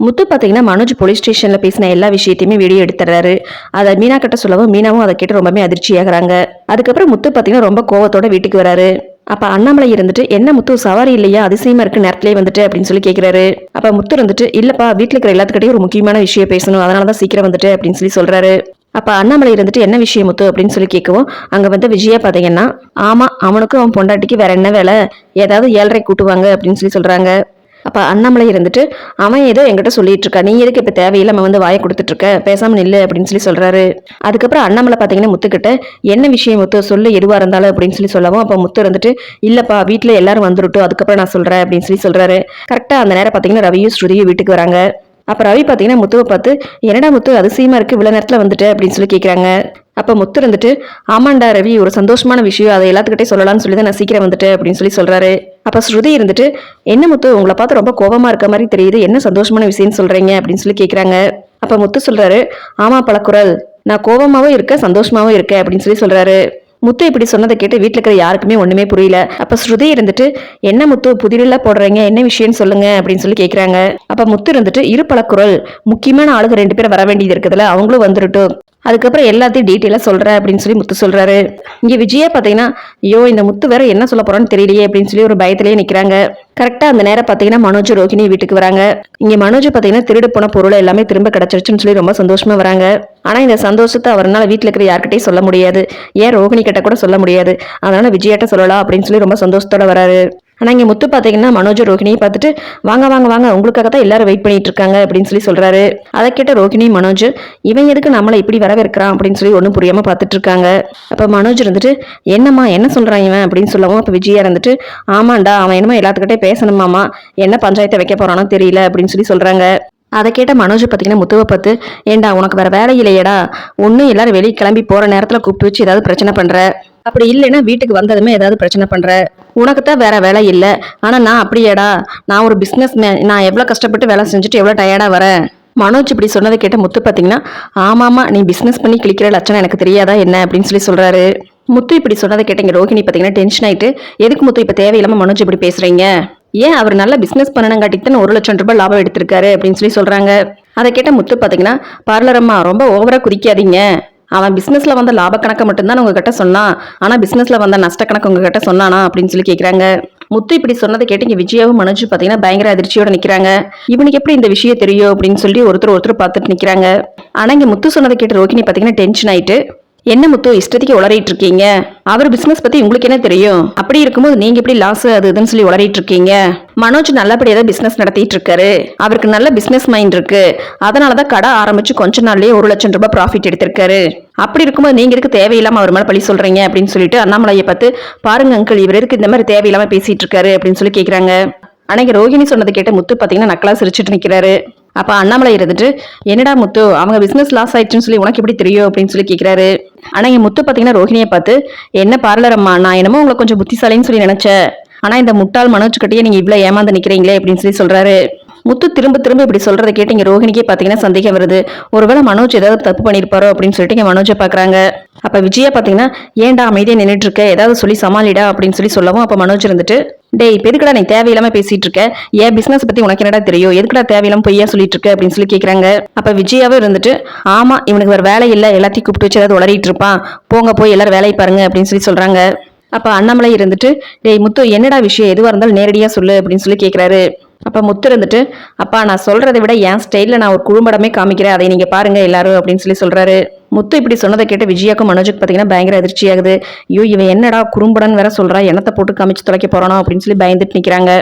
முத்து பார்த்தீங்கன்னா மனோஜ் போலீஸ் ஸ்டேஷனில் பேசின எல்லா விஷயத்தையுமே வீடியோ எடுத்துறாரு அதை மீனா கிட்ட சொல்லவும் மீனாவும் அதை கேட்டு ரொம்பவே அதிர்ச்சியாகிறாங்க அதுக்கப்புறம் முத்து பார்த்தீங்கன்னா ரொம்ப கோவத்தோட வீட்டுக்கு வராரு. அப்ப அண்ணாமலை இருந்துட்டு என்ன முத்து சவாரி இல்லையா? அதிசயமா இருக்கு நேரத்திலே வந்துட்டு அப்படின்னு சொல்லி கேக்குறாரு. அப்ப முத்து இருந்துட்டு இல்லப்பா வீட்டுல இருக்கிற எல்லாத்துக்கிட்டையும் ஒரு முக்கியமான விஷயம் பேசணும். அதனாலதான் சீக்கிரம் வந்துட்டு அப்படின்னு சொல்லி சொல்றாரு. அப்ப அண்ணாமலை இருந்துட்டு என்ன விஷயம் முத்து? அப்படின்னு சொல்லி கேட்கவும் அங்க வந்து விஜயா பாத்தீங்கன்னா ஆமா அவனுக்கும் அவன் பொண்டாட்டிக்கு வேற என்ன வேலை? ஏதாவது ஏழரை கூட்டுவாங்க அப்படின்னு சொல்லி சொல்றாங்க. அப்போ அண்ணாமலை இருந்துட்டு அவன் ஏதோ என்கிட்ட சொல்லிட்டு இருக்கா நீ எதுக்கு இப்போ தேவையில்லாம வந்து வாயை கொடுத்துட்டு இருக்க பேசாம நில்லு அப்படின்னு சொல்லி சொல்றாரு. அதுக்கப்புறம் அண்ணாமலை பார்த்தீங்கன்னா முத்துக்கிட்ட என்ன விஷயம் முத்து? சொல்லு எதுவாக இருந்தாலும் அப்படின்னு சொல்லி சொல்லவும் அப்போ முத்து இருந்துட்டு இல்லப்பா வீட்டில் எல்லாரும் வந்துருட்டும். அதுக்கப்புறம் நான் சொல்றேன் அப்படின்னு சொல்லி சொல்றாரு. கரெக்டாக அந்த நேரம் பார்த்தீங்கன்னா ரவியும் ஸ்ருதியும் வீட்டுக்கு வராங்க. அப்போ ரவி பார்த்தீங்கன்னா முத்துவை பார்த்து என்னடா முத்து அதிசயமா இருக்கு. இவ்வளவு நேரத்தில் வந்துட்டு அப்படின்னு சொல்லி கேட்குறாங்க அப்போ முத்து இருந்துட்டு ஆமாண்டா ரவி ஒரு சந்தோஷமான விஷயம். அதை எல்லாத்துக்கிட்டே சொல்லலாம்னு சொல்லி தான் நான் சீக்கிரம் வந்துட்டு அப்படின்னு சொல்லி சொல்கிறாரு அப்போ ஸ்ருதி இருந்துட்டு என்ன முத்து உங்களை பார்த்து ரொம்ப கோபமாக இருக்க மாதிரி தெரியுது. என்ன சந்தோஷமான விஷயம்னு சொல்கிறீங்க அப்படின்னு சொல்லி கேட்குறாங்க அப்போ முத்து சொல்கிறாரு ஆமா பழக்குரல் நான் கோபமாகவும் இருக்கேன் சந்தோஷமாகவும் இருக்கேன் அப்படின்னு சொல்லி சொல்கிறாரு முத்து இப்படி சொன்னதை கேட்டு வீட்டில் இருக்கிற யாருக்குமே ஒன்றுமே புரியல. அப்போ ஸ்ருதி இருந்துட்டு என்ன முத்து புதிரெல்லாம் போடுறீங்க? என்ன விஷயம்னு சொல்லுங்க அப்படின்னு சொல்லி கேட்குறாங்க அப்போ முத்து இருந்துட்டு இரு பழக்குரல் முக்கியமான ஆளுங்க ரெண்டு பேரும் வர வேண்டியது இருக்குதுல்ல அவங்களும் வந்துருட்டும். அதுக்கப்புறம் எல்லாத்தையும் டீட்டெயிலாக சொல்கிற அப்படின்னு சொல்லி முத்து சொல்கிறாரு இங்கே விஜயா பார்த்தீங்கன்னா ஐயோ இந்த முத்து வேற என்ன சொல்ல போகிறான்னு தெரியலையே அப்படின்னு சொல்லி ஒரு பயத்திலேயே நிற்கிறாங்க கரெக்டாக அந்த நேரம் பார்த்தீங்கன்னா மனோஜ் ரோகிணி வீட்டுக்கு வராங்க. இங்கே மனோஜ் பார்த்தீங்கன்னா திருடு போன பொருளை எல்லாமே திரும்ப கிடச்சிருச்சுன்னு சொல்லி ரொம்ப சந்தோஷமாக வராங்க. ஆனால் இந்த சந்தோஷத்தை அவரால் வீட்டில் இருக்கிற யார்கிட்டையும் சொல்ல முடியாது. ஏன் ரோகிணி கிட்ட கூட சொல்ல முடியாது. அதனால் விஜயாட்ட சொல்லலாம் அப்படின்னு சொல்லி ரொம்ப சந்தோஷத்தோட வராரு. ஆனால் இங்கே முத்து பார்த்தீங்கன்னா மனோஜ் ரோஹிணியை பார்த்துட்டு வாங்க வாங்க வாங்க உங்களுக்காக தான் எல்லாரும் வெயிட் பண்ணிட்டு இருக்காங்க அப்படின்னு சொல்லி சொல்கிறாரு அதை கேட்ட ரோஹிணி மனோஜ் இவன் எதுக்கு நம்மளை இப்படி வரவேற்கிறான்? அப்படின்னு சொல்லி ஒன்றும் புரியாமல் பார்த்துட்டு இருக்காங்க. அப்போ மனோஜ் இருந்துட்டு என்னம்மா என்ன சொல்கிறான் இவன்? அப்படின்னு சொல்லவும் அப்போ விஜயா இருந்துட்டு ஆமாண்டா அவன் என்னமோ எல்லாத்துக்கிட்டே பேசணுமாமா என்ன பஞ்சாயத்தை வைக்க போகிறானோ தெரியல அப்படின்னு சொல்லி சொல்கிறாங்க அதை கேட்ட மனோஜ் பார்த்தீங்கன்னா முத்துவை பார்த்து ஏண்டா உனக்கு வேற வேலை இல்லையடா ஒன்றும் எல்லாரும் வெளியே கிளம்பி போகிற நேரத்தில் கூப்பிட்டு வச்சு ஏதாவது பிரச்சனை பண்ணுற அப்படி இல்லைன்னா வீட்டுக்கு வந்ததுமே ஏதாவது பிரச்சனை பண்ற? உனக்கு தான் வேற வேலை இல்லை. ஆனா நான் அப்படியேடா. நான் ஒரு பிஸ்னஸ் மேன் நான் எவ்வளோ கஷ்டப்பட்டு வேலை செஞ்சுட்டு எவ்வளோ டயர்டா வரேன்? மனோஜ் இப்படி சொன்னதை கேட்ட முத்து பார்த்தீங்கன்னா ஆமாமா நீ பிஸ்னஸ் பண்ணி கிளிக்கிற லட்சணம் எனக்கு தெரியாதா என்ன? அப்படின்னு சொல்லி சொல்றாரு. முத்து இப்படி சொன்னதை கேட்டீங்க ரோஹிணி பார்த்தீங்கன்னா டென்ஷன் ஆயிட்டு எதுக்கு முத்து இப்போ தேவையில்லாம மனோஜ் இப்படி பேசுறீங்க? ஏன் அவர் நல்ல பிசினஸ் பண்ணணுங்காட்டிக்கு தான் ஒரு லட்சம் ரூபாய் லாபம் எடுத்திருக்காரு? அப்படின்னு சொல்லி சொல்றாங்க. அதை கேட்ட முத்து பார்த்தீங்கன்னா பார்லர் அம்மா ரொம்ப ஓவரா குதிக்காதீங்க. அவன் பிஸ்னஸில் வந்த லாப கணக்கை மட்டும்தான் உங்ககிட்ட சொன்னான். ஆனால் பிஸ்னஸில் வந்த நஷ்ட கணக்கு உங்ககிட்ட சொன்னானா? அப்படின்னு சொல்லி கேட்குறாங்க முத்து இப்படி சொன்னதை கேட்டு இங்கே விஜயாவும் மனோஜ் பார்த்தீங்கன்னா பயங்கர அதிர்ச்சியோட நிற்கிறாங்க இவனுக்கு எப்படி இந்த விஷயம் தெரியும் அப்படின்னு சொல்லி ஒருத்தர் ஒருத்தர் பார்த்துட்டு நிற்கிறாங்க ஆனால் இங்கே முத்து சொன்னதை கேட்டு ரோகிணி பார்த்தீங்கன்னா டென்ஷன் ஆயிட்டு என்ன முத்து இஷ்டத்துக்கு உளறிட்டு இருக்கீங்க அவர் பிசினஸ் பத்தி உங்களுக்கு என்ன தெரியும்? அப்படி இருக்கும்போது நீங்க எப்படி லாஸ் அது இதுன்னு சொல்லி உளறிட்டு இருக்கீங்க மனோஜ் நல்லபடியாக தான் பிசினஸ் நடத்திட்டு இருக்காரு. அவருக்கு நல்ல பிசினஸ் மைண்ட் இருக்கு. அதனாலதான் கடை ஆரம்பிச்சு கொஞ்ச நாள்லயே ஒரு லட்சம் ரூபாய் ப்ராஃபிட் எடுத்திருக்காரு. அப்படி இருக்கும்போது நீங்க இருக்கு தேவையில்லாம அவர் மேல பழி சொல்றீங்க அப்படின்னு சொல்லிட்டு அண்ணாமலையை பார்த்து பாருங்க அங்கிள் இவர் இந்த மாதிரி தேவையில்லாம பேசிட்டு இருக்காரு? அப்படின்னு சொல்லி கேக்குறாங்க. அன்னைக்கு ரோஹிணி சொன்னதை கேட்ட முத்து பார்த்தீங்கன்னா நக்கலா சிரிச்சிட்டு நிற்கிறாரு அப்போ அண்ணாமலை இருந்துட்டு என்னடா முத்து அவங்க பிஸ்னஸ் லாஸ் ஆயிடுச்சுன்னு சொல்லி உனக்கு எப்படி தெரியும்? அப்படின்னு சொல்லி கேட்குறாரு ஆனால் என் முத்து பார்த்தீங்கன்னா ரோஹிணியை பார்த்து என்ன பார்லர் அம்மா நான் என்னமோ உங்களை கொஞ்சம் புத்திசாலின்னு சொல்லி நினச்சேன். ஆனால் இந்த முட்டாள் மனோஜ் கட்டியே நீங்கள் இவ்வளோ ஏமாந்து நிற்கிறீங்களே அப்படின்னு சொல்லி சொல்கிறாரு முத்து திரும்ப திரும்ப இப்படி சொல்றதை கேட்டு இங்க ரோஹிணிக்கே பாத்தீங்கன்னா சந்தேகம் வருது. ஒருவேளை மனோஜ் ஏதாவது தப்பு பண்ணிருப்பாரோ அப்படின்னு சொல்லிட்டு இங்க மனோஜை பாக்குறாங்க. அப்ப விஜயா பாத்தீங்கன்னா ஏன்டா அமைதியா நின்னுட்டு இருக்க ஏதாவது சொல்லி சமாளிடா அப்படின்னு சொல்லி சொல்லவும் அப்ப மனோஜ் இருந்துட்டு டேய் இப்ப எதுக்குடா நீ தேவையில்லாம பேசிட்டு இருக்க ஏன் பிசினஸ் பத்தி உனக்கு என்னடா தெரியும்? எதுக்குடா தேவையில்லாம பொய்யா சொல்லிட்டு இருக்க அப்படின்னு சொல்லி கேக்குறாங்க. அப்ப விஜயாவே இருந்துட்டு ஆமா இவனுக்கு வேற வேலை இல்ல. எல்லாத்தையும் கூப்பிட்டு வச்சு ஏதாவது உளறிட்டு இருப்பான். போங்க போய் எல்லாரும் வேலையை பாருங்க அப்படின்னு சொல்லி சொல்றாங்க. அப்ப அண்ணாமலை இருந்துட்டு டேய் முத்து என்னடா விஷயம்? எதுவா இருந்தாலும் நேரடியா சொல்லு அப்படின்னு சொல்லி கேக்குறாரு. அப்போ முத்து இருந்துட்டு அப்பா நான் சொல்கிறத விட என் ஸ்டைலில் நான் ஒரு குறும்படமே காமிக்கிறேன். அதை நீங்கள் பாருங்கள் எல்லாரும் அப்படின்னு சொல்லி சொல்கிறாரு முத்து இப்படி சொன்னதை கேட்டு விஜயாக்கும் மனோஜுக்கு பார்த்தீங்கன்னா பயங்கர அதிர்ச்சி ஆகுது. ஐயோ இவன் என்னடா குறும்படன்னு வேற சொல்கிறா என்னத்தை போட்டு காமிச்சு தொலைக்க போகிறானோ அப்படின்னு சொல்லி பயந்துட்டு நிற்கிறாங்க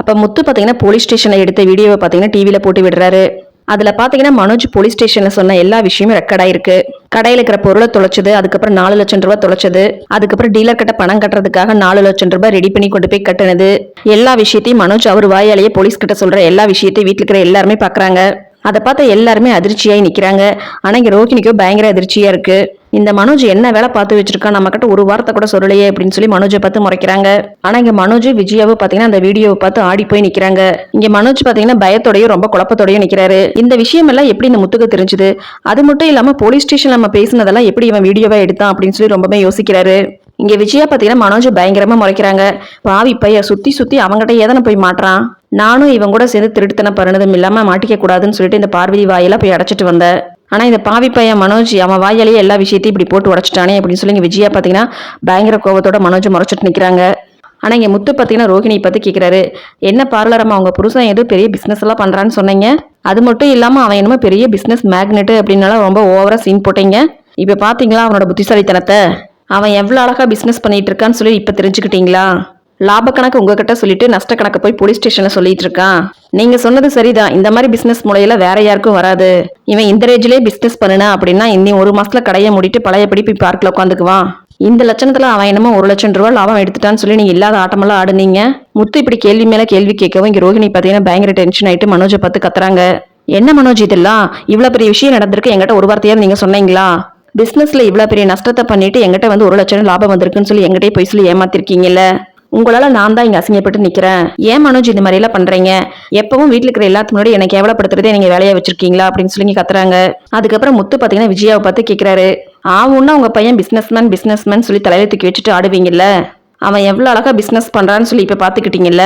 அப்போ முத்து பார்த்தீங்கன்னா போலீஸ் ஸ்டேஷனில் எடுத்த வீடியோவை பார்த்தீங்கன்னா டிவியில் போட்டு விடுறாரு. அதில் பார்த்தீங்கன்னா மனோஜ் போலீஸ் ஸ்டேஷனில் சொன்ன எல்லா விஷயமும் ரெக்கார்ட் ஆயிருக்கு. கடையில் இருக்கிற பொருளை தொலைச்சது அதுக்கப்புறம் நாலு லட்சம் ரூபாய் தொலைச்சது அதுக்கப்புறம் டீலர் கிட்ட பணம் கட்டுறதுக்காக நாலு லட்சம் ரூபாய் ரெடி பண்ணி கொண்டு போய் கட்டுனது. எல்லா விஷயத்தையும் மனோஜ் அவர் வாயாலேயே போலீஸ் கிட்ட சொல்கிற எல்லா விஷயத்தையும் வீட்டில் இருக்கிற எல்லாருமே பார்க்குறாங்க அதை பார்த்தா எல்லாருமே அதிர்ச்சியாகி நிற்கிறாங்க ஆனால் இங்கே ரோஹினிக்கோ பயங்கர அதிர்ச்சியாக இருக்கு. இந்த மனோஜ் என்ன வேலை பார்த்து வச்சிருக்கா? நம்ம கிட்ட ஒரு வார்த்தை கூட சொல்லலையே அப்படின்னு சொல்லி மனோஜை பார்த்து முறைக்கிறாங்க. ஆனா இங்க மனோஜ் விஜயாவும் பாத்தீங்கன்னா அந்த வீடியோவை பார்த்து ஆடி போய் நிக்கிறாங்க. இங்க மனோஜ் பாத்தீங்கன்னா பயத்தோடயும் ரொம்ப குழப்பத்தோடயும் நிக்கிறாரு. இந்த விஷயம் எல்லாம் எப்படி இந்த முத்துக்கு தெரிஞ்சது? அது மட்டும் இல்லாம போலீஸ் ஸ்டேஷன் நம்ம பேசினதெல்லாம் எப்படி இவன் வீடியோவா எடுத்தான் அப்படின்னு சொல்லி ரொம்பவே யோசிக்கிறாரு. இங்க விஜயா பாத்தீங்கன்னா மனோஜ் பயங்கரமா முறைக்கிறாங்க. பாவி பைய சுத்தி சுத்தி அவங்ககிட்ட ஏதனை போய் மாட்டுறான். நானும் இவன் கூட சேர்ந்து திருட்டுத்தனம் பண்ணதும் இல்லாம மாட்டிக்க கூடாதுன்னு சொல்லிட்டு இந்த பார்வதி வாயெல்லாம் போய் அடைச்சிட்டு வந்தேன். ஆனா இந்த பாவி பையன் மனோஜ் அவன் வாயாலேயே எல்லா விஷயத்தையும் இப்படி போட்டு உடச்சிட்டானே அப்படின்னு சொல்லி இங்க விஜயா பாத்தீங்கன்னா பயங்கர கோபத்தோட மனோஜ் முறைச்சிட்டு நிக்கிறாங்க. ஆனா இங்க முத்து பாத்தீங்கன்னா ரோஹிணி பத்தி கேக்குறாரு. என்ன பார்லரம்மா அவங்க புருஷன் ஏதோ பெரிய பிசினஸ் எல்லாம் பண்றான்னு சொன்னீங்க. அது மட்டும் இல்லாம அவன் என்னமோ பெரிய பிசினஸ் மேக்னெட் அப்படின்னால ரொம்ப ஓவரா சீன் போட்டீங்க. இப்ப பாத்தீங்களா அவனோட புத்திசாலித்தனத்தை? அவன் எவ்வளோ அழகாக பிஸ்னஸ் பண்ணிட்டு இருக்கான்னு சொல்லி இப்போ தெரிஞ்சுக்கிட்டீங்களா? லாப கணக்கு உங்ககிட்ட சொல்லிட்டு நஷ்ட கணக்கு போய் போலீஸ் ஸ்டேஷன்ல சொல்லிட்டு இருக்கான். நீங்க சொன்னது சரிதான். இந்த மாதிரி பிசினஸ் முறையில வேற யாருக்கும் வராது. இவன் இந்த ரேஜ்லயே பிசினஸ் பண்ணுனா அப்படின்னா இன்னும் ஒரு மாசத்துல கடையை மூடிட்டு பழைய படிப்பு பார்க்கல உட்காந்துக்குவான். இந்த லட்சணத்துல அவன் என்னமோ ஒரு லட்சம் ரூபாய் லாபம் எடுத்துட்டான்னு சொல்லி நீங்க இல்லாத ஆட்டமெல்லாம் ஆடுனீங்க. முத்து இப்படி கேள்வி மேல கேள்வி கேட்கவும் இங்க ரோஹிணி பாத்தீங்கன்னா பயங்கர டென்ஷன் ஆயிட்டு மனோஜை பார்த்து கத்துறாங்க. என்ன மனோஜ் இதெல்லாம்? இவ்வளவு பெரிய விஷயம் நடந்திருக்கு. என்கிட்ட ஒரு வார்த்தையா நீங்க சொன்னீங்களா? பிஸ்னஸில் இவ்வளோ பெரிய நஷ்டத்தை பண்ணிட்டு எங்கிட்ட வந்து ஒரு லட்சம் லாபம் வந்திருக்குன்னு சொல்லி எங்கிட்டே போய் சொல்லி ஏமாத்திருக்கீங்கல்ல? உங்களால நான் தான் இங்க அசிங்கப்பட்டு நிக்கிறேன். ஏன் மனோஜ் இந்த மாதிரி எல்லாம் பண்றீங்க? எப்பவும் வீட்டுல இருக்கிற எல்லாத்துக்கு முன்னாடி எனக்கு கேவலப்படுத்துறதே நீங்க வேலையா வச்சிருக்கீங்களா அப்படின்னு சொல்லி கத்துறாங்க. அதுக்கப்புறம் முத்து பாத்தீங்கன்னா விஜயாவை பார்த்து கேக்குறாரு. ஆவுன்னா உங்க பையன் பிஸ்னஸ்மேன் பிஸ்னஸ்மேன் சொல்லி தலையில தூக்கி வச்சுட்டு ஆடுவீங்கல்ல? அவன் எவ்வளவு அழகா பிசினஸ் பண்றான்னு சொல்லி இப்ப பாத்துக்கிட்டீங்கல்ல?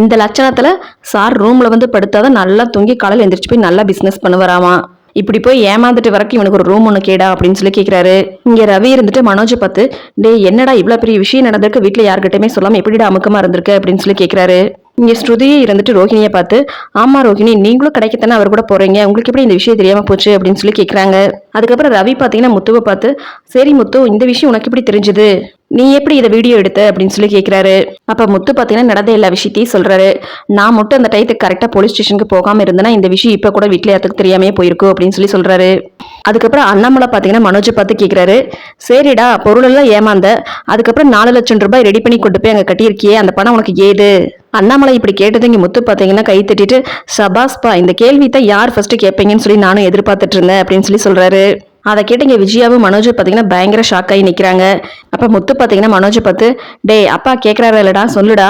இந்த லட்சணத்துல சார் ரூம்ல வந்து படுத்தாதான் நல்லா தூங்கி காலையில் எந்திரிச்சு போய் நல்லா பிசினஸ் பண்ணுவாராமா? இப்படி போய் ஏமாந்துட்டு வரைக்கும் இவனுக்கு ஒரு ரூம் ஒன்று கேடா அப்படின்னு சொல்லி கேட்குறாரு இங்கே ரவி இருந்துட்டு மனோஜை பார்த்து டேய் என்னடா இவ்வளோ பெரிய விஷயம் நடந்திருக்கு? வீட்டில் யார்கிட்டயுமே சொல்லாமல் எப்படிடா அமுக்கமாக இருந்திருக்கு? அப்படின்னு சொல்லி கேட்குறாரு இங்கே ஸ்ருதியை இருந்துட்டு ரோஹிணியை பார்த்து ஆமாம் ரோஹிணி நீங்களும் கிடைக்கத்தானே அவர் கூட போகிறீங்க உங்களுக்கு எப்படி இந்த விஷயம் தெரியாமல் போச்சு? அப்படின்னு சொல்லி கேட்குறாங்க அதுக்கப்புறம் ரவி பார்த்தீங்கன்னா முத்துவை பார்த்து சரி முத்து இந்த விஷயம் உனக்கு எப்படி தெரிஞ்சுது? நீ எப்படி இதை வீடியோ எடுத்த? அப்படின்னு சொல்லி கேட்குறாரு அப்போ முத்து பார்த்தீங்கன்னா நடந்த எல்லா விஷயத்தையும் சொல்கிறாரு நான் மட்டும் அந்த டயத்துக்கு கரெக்டாக போலீஸ் ஸ்டேஷனுக்கு போகாமல் இருந்தேன்னா இந்த விஷயம் இப்போ கூட வீட்டில் யாத்துக்கு தெரியாமே போயிருக்கும் அப்படின்னு சொல்லி சொல்கிறாரு அதுக்கப்புறம் அண்ணாமலை பார்த்தீங்கன்னா மனோஜை பார்த்து கேட்குறாரு சரிடா பொருளெல்லாம் ஏமாந்த. அதுக்கப்புறம் நாலு லட்சம் ரூபாய் ரெடி பண்ணி கொண்டு போய் அங்கே கட்டியிருக்கியே அந்த பணம் உனக்கு ஏது? அண்ணாமலை இப்படி கேட்டது இங்கே முத்து பார்த்தீங்கன்னா கை தட்டிட்டு சபாஸ்பா இந்த கேள்வி தான் யார் ஃபர்ஸ்ட் கேட்பீங்கன்னு சொல்லி நானும் எதிர்பார்த்துட்டு இருந்தேன் அப்படின்னு சொல்லி சொல்கிறாரு அதை கேட்டு இங்கே விஜயாவும் மனோஜ் பார்த்தீங்கன்னா பயங்கர ஷாக் ஆகி நிற்கிறாங்க அப்போ முத்து பார்த்தீங்கன்னா மனோஜை பார்த்து டேய் அப்பா கேட்குறாரு இல்லடா? சொல்லுடா.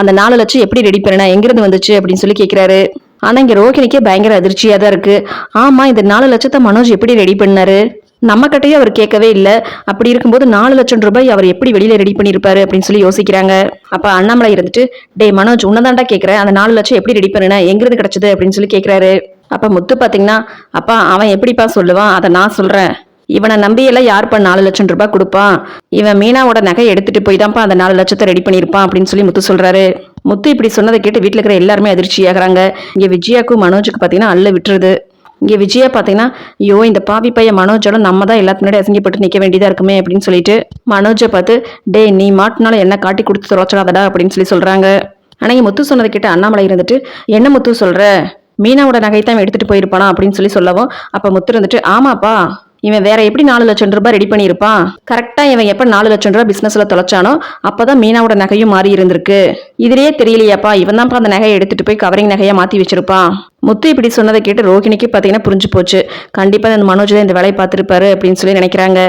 அந்த நாலு லட்சம் எப்படி ரெடி பண்ணா எங்கேருந்து வந்துச்சு? அப்படின்னு சொல்லி கேட்குறாரு ஆனால் இங்கே ரோஹிணிக்கே பயங்கர அதிர்ச்சியாக தான் இருக்குது ஆமாம் இந்த நாலு லட்சத்தை மனோஜ் எப்படி ரெடி பண்ணாரு? நம்ம கிட்டயே அவர் கேட்கவே இல்லை. அப்படி இருக்கும்போது நாலு லட்சம் ரூபாய் அவர் எப்படி வெளியில ரெடி பண்ணியிருப்பாரு அப்படின்னு சொல்லி யோசிக்கிறாங்க. அப்ப அண்ணாமலை இருந்துட்டு டேய் மனோஜ் உன்னதாண்டா கேட்குறேன். அந்த நாலு லட்சம் எப்படி ரெடி பண்ணுன? எங்கிருந்து கிடைச்சது? அப்படின்னு சொல்லி கேட்குறாரு. அப்ப முத்து பாத்தீங்கன்னா அப்பா அவன் எப்படிப்பா சொல்லுவான்? அதை நான் சொல்றேன். இவனை நம்பியெல்லாம் யார்ப்பா யாருப்பா நாலு லட்சம் ரூபாய் கொடுப்பான்? இவன் மீனாவோட நகை எடுத்துட்டு போய் தான்ப்பா அந்த நாலு லட்சத்தை ரெடி பண்ணியிருப்பான். அப்படின்னு சொல்லி முத்து சொல்றாரு. முத்து இப்படி சொன்னதை கேட்டு வீட்டில் இருக்கிற எல்லாருமே அதிர்ச்சியாகிறாங்க. இங்க விஜயாக்கும் மனோஜுக்கு பாத்தீங்கன்னா அல்ல விட்டுருது. இங்கே விஜயா பார்த்தீங்கன்னா ஐயோ இந்த பாவி பையன் மனோஜோட நம்ம தான் எல்லாத்து முன்னாடி அசிங்கப்பட்டு நிற்க வேண்டியதாக இருக்குமே அப்படின்னு சொல்லிட்டு மனோஜை பார்த்து டேய் நீ மாட்டினாலும் என்ன காட்டி கொடுத்து துறச்சிடாதடா அப்படின்னு சொல்லி சொல்கிறாங்க ஆனால் இங்க முத்து சொன்னதை கேட்டு அண்ணாமலை இருந்துட்டு என்ன முத்து சொல்கிற மீனாவோட நகை தான் எடுத்துட்டு போயிருப்பானா? அப்படின்னு சொல்லி சொல்லவும் அப்போ முத்து இருந்துட்டு ஆமாப்பா இவன் வேற எப்படி நாலு லட்சம் ரூபாய் ரெடி பண்ணியிருப்பான் கரெக்டா இவன் எப்ப நாலு லட்சம் ரூபாய் பிசினஸ்ல தொலைச்சானோ அப்பதான் மீனாவோட நகையும் மாறி இருந்திருக்கு. இதுலயே தெரியலையாப்பா இவன் தான்ப்பா அந்த நகையை எடுத்துட்டு போய் கவரிங் நகையா மாத்தி வச்சிருப்பான் முத்து இப்படி சொன்னதை கேட்டு ரோஹிணிக்கு பாத்தீங்கன்னா புரிஞ்சு போச்சு. கண்டிப்பா இந்த மனோஜ் தான் இந்த வேலையை பார்த்திருப்பாரு அப்படின்னு சொல்லி நினைக்கிறாங்க.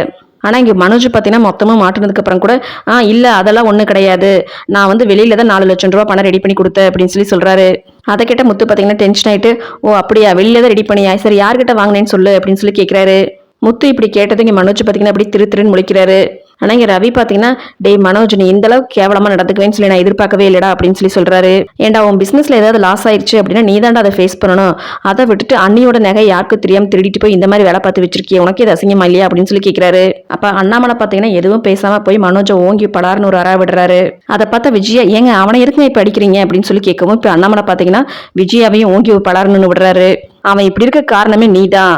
ஆனா இங்க மனோஜ் பாத்தீங்கன்னா மொத்தமா மாட்டினதுக்கு அப்புறம் கூட ஆ இல்ல அதெல்லாம் ஒன்றும் கிடையாது. நான் வந்து வெளியில தான் நாலு லட்சம் ரூபாய் பணம் ரெடி பண்ணி கொடுத்தேன் அப்படின்னு சொல்லி சொல்றாரு. அதை கேட்ட முத்து பாத்தீங்கன்னா டென்ஷன் ஆயிட்டு ஓ அப்படியா? வெளியில தான் ரெடி பண்ணியா? சரி யார்கிட்ட வாங்கினேன்னு சொல்லு அப்படின்னு சொல்லி கேக்குறாரு. முத்து இப்படி கேட்டது இங்க மனோஜ் பார்த்தீங்கன்னா அப்படி திரு திருன்னு முழிக்கிறாரு. ஆனா இங்க ரவி பாத்தீங்கன்னா டேய் மனோஜ் நீ இந்த அளவுக்கு கேவலமா நடந்துக்குவேன்னு சொல்லி நான் எதிர்பார்க்கவே இல்லடா அப்படின்னு சொல்லி சொல்றாரு. ஏன்டா உன் பிசினஸ்ல ஏதாவது லாஸ் ஆயிடுச்சு அப்படின்னா நீ தான்டா அதை ஃபேஸ் பண்ணணும். அதை விட்டுட்டு அண்ணியோட நகை யாருக்கும் தெரியாம திருடிட்டு போய் இந்த மாதிரி வேலை பார்த்து வச்சிருக்கிய உனக்கு இது அசிங்கமா இல்லையா? அப்படின்னு சொல்லி கேக்குறாரு. அப்ப அண்ணாமலை பாத்தீங்கன்னா எதுவும் பேசாம போய் மனோஜை ஓங்கி படாருன்னு ஒரு அரா விடுறாரு. அதை பார்த்தா விஜயா ஏங்க அவனை எதுக்குங்க இப்ப அடிக்கிறீங்க? அப்படின்னு சொல்லி கேட்கவும் இப்ப அண்ணாமலை பாத்தீங்கன்னா விஜயாவையும் ஓங்கி படாருன்னு விடுறாரு. அவன் இப்படி இருக்க காரணமே நீ தான்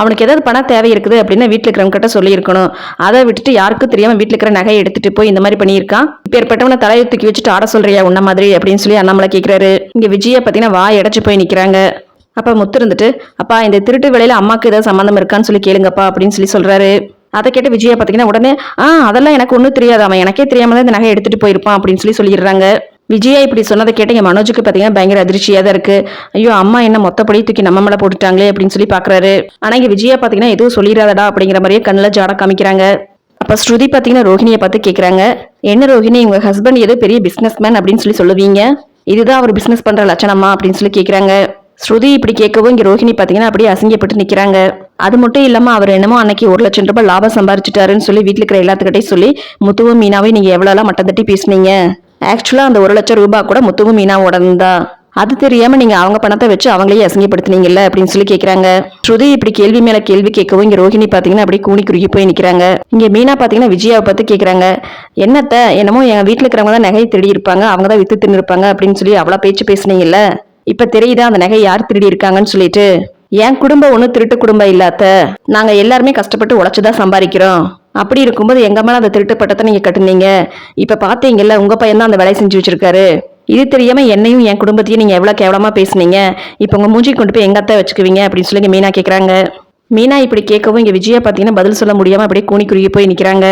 அவனுக்கு ஏதாவது பணம் தேவை இருக்குது அப்படின்னா வீட்டில் இருக்கிறவங்க கிட்ட சொல்லியிருக்கணும். அதை விட்டுட்டு யாருக்கும் தெரியாமல் வீட்டில் இருக்கிற நகையை எடுத்துட்டு போய் இந்த மாதிரி பண்ணியிருக்கான். இப்போ ஏற்பட்டவனை தலையை தூக்கி வச்சுட்டு ஆட சொல்றியா உன்ன மாதிரி அப்படின்னு சொல்லி அண்ணாமலை கேட்குறாரு இங்கே விஜயா பார்த்தீங்கன்னா வாய் அடைச்சு போய் நிற்கிறாங்க அப்போ முத்து இருந்துட்டு அப்பா இந்த திருட்டு வேலையில் அம்மாக்கு ஏதாவது சம்மந்தம் இருக்கான்னு சொல்லி கேளுங்கப்பா அப்படின்னு சொல்லி சொல்றாரு. அதை கேட்டு விஜயா பார்த்தீங்கன்னா உடனே ஆ அதெல்லாம் எனக்கு ஒன்றும் தெரியாது. அவன் எனக்கே தெரியாமல் தான் இந்த நகை எடுத்துட்டு போயிருப்பான் அப்படின்னு சொல்லி சொல்லிடுறாங்க. விஜயா இப்படி சொன்னதை கேட்டு எங்க மனோஜுக்கு பார்த்தீங்கன்னா பயங்கர அதிர்ச்சியாக தான் இருக்கு. ஐயோ அம்மா என்ன மொத்தப்படி தூக்கி நம்ம மேலே போட்டுட்டாங்களே அப்படின்னு சொல்லி பார்க்குறாரு ஆனால் இங்கே விஜயா பார்த்தீங்கன்னா எதுவும் சொல்லிடாதடா அப்படிங்கிற மாதிரியே கண்ணில் ஜாட காமிக்கிறாங்க. அப்போ ஸ்ருதி பார்த்தீங்கன்னா ரோஹிணியை பார்த்து கேட்குறாங்க என்ன ரோஹிணி உங்கள் ஹஸ்பண்ட் ஏதோ பெரிய பிஸ்னஸ் மேன் அப்படின்னு சொல்லி சொல்லுவீங்க? இதுதான் அவர் பிஸ்னஸ் பண்ணுற லட்சணமா? அப்படின்னு சொல்லி கேட்குறாங்க ஸ்ருதி இப்படி கேட்கவும் இங்கே ரோஹிணி பார்த்தீங்கன்னா அப்படியே அசிங்கப்பட்டு நிற்கிறாங்க அது மட்டும் இல்லாமல் அவர் என்னமோ அன்னைக்கு ஒரு லட்சம் ரூபாய் லாபம் சம்பாரிச்சிட்டாருன்னு சொல்லி வீட்டில் இருக்கிற எல்லாத்துக்கிட்டையும் சொல்லி முத்துவும் மீனாவையும் நீங்கள் எவ்வளோலாம் மட்டம் தட்டி பேசுனீங்க? ஆக்சுவலாக அந்த ஒரு லட்சம் ரூபா கூட முத்துவும் மீனா தான் அது தெரியாமல் நீங்கள் அவங்க பணத்தை வச்சு அவங்களையே அசிங்கப்படுத்துனீங்கல்ல அப்படின்னு சொல்லி கேட்குறாங்க ஸ்ருதி இப்படி கேள்வி மேலே கேள்வி கேட்கவும் இங்கே ரோஹிணி பார்த்தீங்கன்னா அப்படியே கூனி குறுகி போய் நிற்கிறாங்க இங்கே மீனா பார்த்தீங்கன்னா விஜயாவை பார்த்து கேட்குறாங்க என்னத்த என்னமோ எங்கள் வீட்டில் இருக்கிறவங்க தான் நகையை திருடி இருப்பாங்க அவங்க தான் வித்து தின்னுருப்பாங்க அப்படின்னு சொல்லி அவ்வளோ பேச்சு பேசுனீங்கல்ல? இப்போ தெரியுதா அந்த நகை யார் திருடி இருக்காங்கன்னு சொல்லிட்டு? என் குடும்பம் ஒன்றும் திருட்டு குடும்பம் இல்லாத. நாங்கள் எல்லாருமே கஷ்டப்பட்டு உழைச்சி தான் சம்பாதிக்கிறோம். அப்படி இருக்கும்போது எங்கள் மேலே அந்த திருட்டு பட்டத்தை நீங்கள் கட்டுனீங்க. இப்போ பார்த்தீங்கல்ல உங்கள் பையன் தான் அந்த வேலையை செஞ்சு வச்சுருக்காரு. இது தெரியாமல் என்னையும் என் குடும்பத்தையும் நீங்கள் எவ்வளோ கேவலமாக பேசுனீங்க. இப்போ உங்கள் மூஞ்சி கொண்டு போய் எங்க அத்தை வச்சுக்குவீங்க அப்படின்னு சொல்லி இங்கே மீனா கேட்குறாங்க மீனா இப்படி கேட்கவும் இங்கே விஜயா பார்த்தீங்கன்னா பதில் சொல்ல முடியாமல் அப்படியே கூணி குறுகி போய் நிற்கிறாங்க